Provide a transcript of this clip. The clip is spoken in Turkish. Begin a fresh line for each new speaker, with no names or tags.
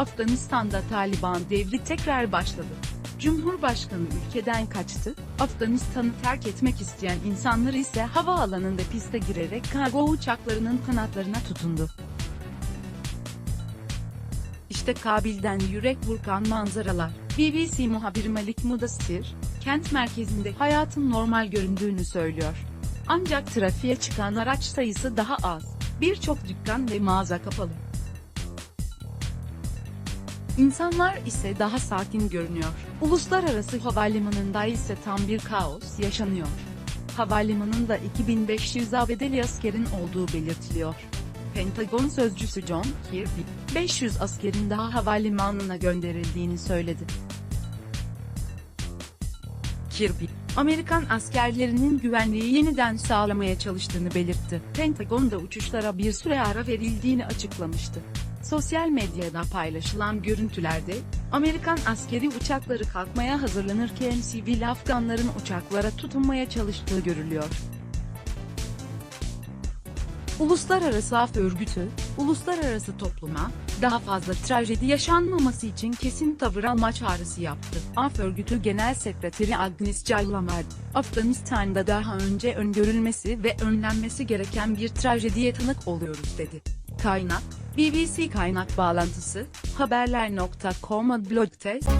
Afganistan'da Taliban devri tekrar başladı. Cumhurbaşkanı ülkeden kaçtı, Afganistan'ı terk etmek isteyen insanlar ise havaalanında piste girerek kargo uçaklarının kanatlarına tutundu. İşte Kabil'den yürek burkan manzaralar. BBC muhabiri Malik Mudassir, kent merkezinde hayatın normal göründüğünü söylüyor. Ancak trafiğe çıkan araç sayısı daha az. Birçok dükkan ve mağaza kapalı. İnsanlar ise daha sakin görünüyor. Uluslararası havalimanında ise tam bir kaos yaşanıyor. Havalimanında 2500 ABD'li askerin olduğu belirtiliyor. Pentagon sözcüsü John Kirby, 500 askerin daha havalimanına gönderildiğini söyledi. Kirby, Amerikan askerlerinin güvenliği yeniden sağlamaya çalıştığını belirtti. Pentagon da uçuşlara bir süre ara verildiğini açıklamıştı. Sosyal medyada paylaşılan görüntülerde, Amerikan askeri uçakları kalkmaya hazırlanırken sivil Afganların uçaklara tutunmaya çalıştığı görülüyor. Uluslararası Af Örgütü, uluslararası topluma, daha fazla trajedi yaşanmaması için kesin tavır alma çağrısı yaptı. Af Örgütü Genel Sekreteri Agnes Callamard, Afganistan'da daha önce öngörülmesi ve önlenmesi gereken bir trajediye tanık oluyoruz dedi. Kaynak, BBC kaynak bağlantısı haberler.com blog test